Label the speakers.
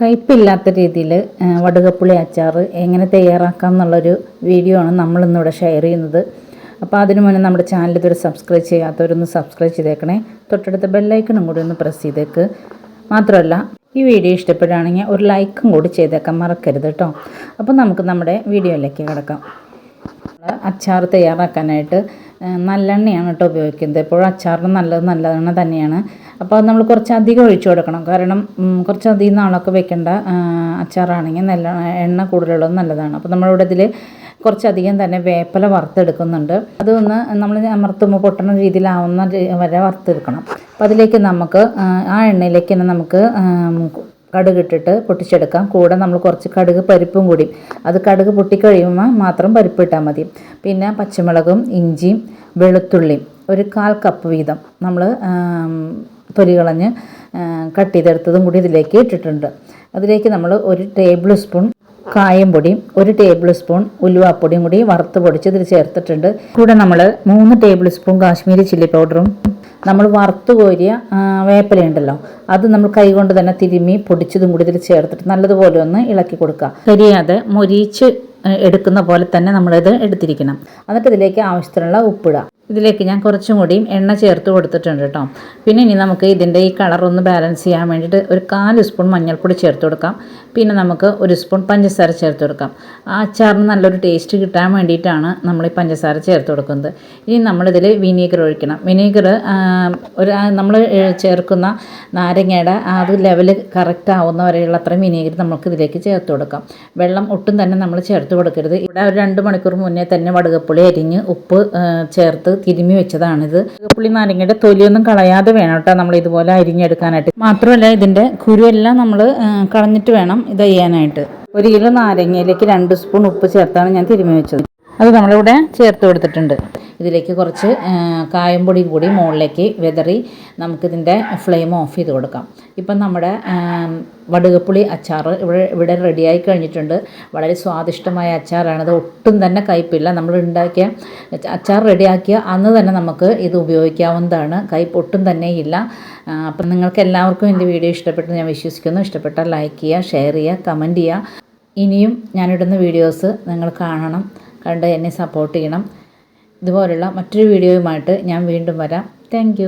Speaker 1: കയ്പില്ലാത്ത രീതിയിൽ വടുകപ്പുളി അച്ചാർ എങ്ങനെ തയ്യാറാക്കാം എന്നുള്ളൊരു വീഡിയോ ആണ് നമ്മളിന്നിവിടെ ഷെയർ ചെയ്യുന്നത്. അപ്പോൾ അതിനു മുന്നേ നമ്മുടെ ചാനൽ ഇതുവരെ സബ്സ്ക്രൈബ് ചെയ്യാത്തവരൊന്ന് സബ്സ്ക്രൈബ് ചെയ്തേക്കണേ. തൊട്ടടുത്ത ബെല്ലൈക്കണും കൂടി ഒന്ന് പ്രസ് ചെയ്തേക്ക്. മാത്രമല്ല ഈ വീഡിയോ ഇഷ്ടപ്പെടുകയാണെങ്കിൽ ഒരു ലൈക്കും കൂടി ചെയ്തേക്കാൻ മറക്കരുത് കേട്ടോ അപ്പോൾ നമുക്ക് നമ്മുടെ വീഡിയോയിലേക്ക് കിടക്കാം. അച്ചാർ തയ്യാറാക്കാനായിട്ട് നല്ലെണ്ണയാണ് കേട്ടോ ഉപയോഗിക്കുന്നത്. എപ്പോഴും അച്ചാറിന് നല്ലത് നല്ലതെണ്ണ തന്നെയാണ്. അപ്പോൾ നമ്മൾ കുറച്ച് അധികം ഒഴിച്ചു കൊടുക്കണം. കാരണം കുറച്ചധികം നാളൊക്കെ വെക്കേണ്ട അച്ചാറാണെങ്കിൽ നല്ല എണ്ണ കൂടുതലുള്ളത് നല്ലതാണ്. അപ്പോൾ നമ്മളിവിടെ ഇതിൽ കുറച്ചധികം തന്നെ വേപ്പല വറുത്തെടുക്കുന്നുണ്ട്. അതൊന്ന് നമ്മൾ അമർത്തുമ്പോൾ പൊട്ടുന്ന രീതിയിലാവുന്ന വരെ വറുത്തെടുക്കണം. അപ്പോൾ അതിലേക്ക് നമുക്ക് ആ, എണ്ണയിലേക്ക് തന്നെ നമുക്ക് കടുക് ഇട്ടിട്ട് പൊട്ടിച്ചെടുക്കാം. കൂടെ നമ്മൾ കുറച്ച് കടുക് പരിപ്പും കൂടി. അത് കടുക് പൊട്ടിക്കഴിയുമ്പോൾ മാത്രം പരിപ്പ് ഇട്ടാൽ മതി. പിന്നെ പച്ചമുളകും ഇഞ്ചിയും വെളുത്തുള്ളിയും ഒരു കാൽ കപ്പ് വീതം നമ്മൾ തൊലി കളഞ്ഞ് കട്ട് ചെയ്തെടുത്തതും കൂടി ഇതിലേക്ക് ഇട്ടിട്ടുണ്ട്. അതിലേക്ക് നമ്മൾ ഒരു ടേബിൾ സ്പൂൺ കായം പൊടിയും ഒരു ടേബിൾ സ്പൂൺ ഉലുവാപ്പൊടിയും കൂടി വറുത്ത് പൊടിച്ച് ഇതിൽ ചേർത്തിട്ടുണ്ട്. കൂടെ നമ്മൾ മൂന്ന് ടേബിൾ സ്പൂൺ കാശ്മീരി ചില്ലി പൗഡറും നമ്മൾ വറുത്ത് കോരിയ വേപ്പിലയുണ്ടല്ലോ അത് നമ്മൾ കൈകൊണ്ട് തന്നെ തിരുമ്മി പൊടിച്ചതും കൂടി ഇതിൽ ചേർത്തിട്ട് നല്ലതുപോലെ ഒന്ന് ഇളക്കി കൊടുക്കുക. കരിയാതെ മൊരിച്ച് എടുക്കുന്ന പോലെ തന്നെ നമ്മളിത് എടുത്തിരിക്കണം. എന്നിട്ട് ഇതിലേക്ക് ആവശ്യത്തിനുള്ള ഉപ്പിടുക. ഇതിലേക്ക് ഞാൻ കുറച്ചും കൂടിയും എണ്ണ ചേർത്ത് കൊടുത്തിട്ടുണ്ട് കേട്ടോ. പിന്നെ ഇനി നമുക്ക് ഇതിന്റെ ഈ കളർ ഒന്ന് ബാലൻസ് ചെയ്യാൻ വേണ്ടിയിട്ട് ഒരു കാൽ സ്പൂൺ മഞ്ഞൾപ്പൊടി ചേർത്ത് കൊടുക്കാം. പിന്നെ നമുക്ക് ഒരു സ്പൂൺ പഞ്ചസാര ചേർത്ത് കൊടുക്കാം. ആ അച്ചാറിന് നല്ലൊരു ടേസ്റ്റ് കിട്ടാൻ വേണ്ടിയിട്ടാണ് നമ്മൾ ഈ പഞ്ചസാര ചേർത്ത് കൊടുക്കുന്നത്. ഇനി നമ്മളിതിൽ വിനീഗർ ഒഴിക്കണം. വിനീഗർ ഒരു നമ്മൾ ചേർക്കുന്ന നാരങ്ങയുടെ ഒരു ലെവൽ കറക്റ്റ് ആവുന്ന വരെയുള്ള അത്രയും വിനീഗർ നമുക്ക് ഇതിലേക്ക് ചേർത്ത് കൊടുക്കാം. വെള്ളം ഒട്ടും തന്നെ നമ്മൾ ചേർത്ത് കൊടുക്കരുത്. ഇവിടെ ഒരു രണ്ട് മണിക്കൂർ മുന്നേ തന്നെ വടുകപ്പുളി അരിഞ്ഞ് ഉപ്പ് ചേർത്ത് തിരുമ്മി വെച്ചതാണിത്. പുളി നാരങ്ങയുടെ തൊലിയൊന്നും കളയാതെ വേണം കേട്ടോ നമ്മൾ ഇതുപോലെ അരിഞ്ഞെടുക്കാനായിട്ട്. മാത്രമല്ല ഇതിന്റെ കുരുവെല്ലാം നമ്മൾ കളഞ്ഞിട്ട് വേണം ഇത് ചെയ്യാനായിട്ട് ഒരു കിലോ നാരങ്ങയിലേക്ക് രണ്ട് സ്പൂൺ ഉപ്പ് ചേർത്താണ് ഞാൻ തിരുമ്മി വെച്ചത്. അത് നമ്മളിവിടെ ചേർത്ത് കൊടുത്തിട്ടുണ്ട്. ഇതിലേക്ക് കുറച്ച് കായംപൊടിയും കായം പൊടിയും കൂടി മുകളിലേക്ക് വിതറി നമുക്കിതിന്റെ ഫ്ലെയിം ഓഫ് ചെയ്ത് കൊടുക്കാം. ഇപ്പം നമ്മുടെ വടുകപ്പുളി അച്ചാർ ഇവിടെ ഇവിടെ റെഡിയായി കഴിഞ്ഞിട്ടുണ്ട്. വളരെ സ്വാദിഷ്ടമായ അച്ചാറാണ്. ഇത് ഒട്ടും തന്നെ കയ്പില്ല. നമ്മൾ ഉണ്ടാക്കിയ അച്ചാർ റെഡിയാക്കിയ അന്ന് തന്നെ നമുക്ക് ഇത് ഉപയോഗിക്കാവുന്നതാണ്. കയ്പ് ഒട്ടും തന്നെ ഇല്ല. അപ്പം നിങ്ങൾക്ക് എല്ലാവർക്കും എന്റെ വീഡിയോ ഇഷ്ടപ്പെട്ടു ഞാൻ വിശ്വസിക്കുന്നു. ഇഷ്ടപ്പെട്ടാൽ ലൈക്ക് ചെയ്യുക ഷെയർ ചെയ്യുക കമന്റ് ചെയ്യുക. ഇനിയും ഞാനിടുന്ന വീഡിയോസ് നിങ്ങൾ കാണണം. കണ്ട് എന്നെ സപ്പോർട്ട് ചെയ്യണം. ഇതുപോലുള്ള മറ്റൊരു വീഡിയോയുമായിട്ട് ഞാൻ വീണ്ടും വരാം. താങ്ക്